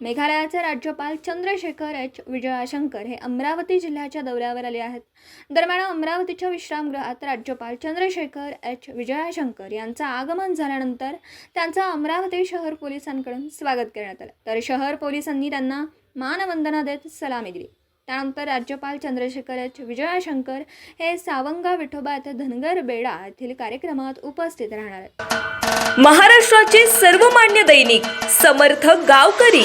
मेघालयाचे राज्यपाल चंद्रशेखर एच. विजयाशंकर हे अमरावती जिल्ह्याच्या दौऱ्यावर आले आहेत. दरम्यान अमरावतीच्या विश्रामगृहात राज्यपाल चंद्रशेखर एच. विजयाशंकर यांचं आगमन झाल्यानंतर त्यांचं अमरावती शहर पोलिसांकडून स्वागत करण्यात आलं. तर शहर पोलिसांनी त्यांना मानवंदना देत सलामी दिली. त्यानंतर राज्यपाल चंद्रशेखर एच. विजयाशंकर हे सावंगा विठोबा येथे धनगर बेडा येथील कार्यक्रमात उपस्थित राहणार आहेत. महाराष्ट्राचे सर्वमान्य दैनिक समर्थ गावकरी.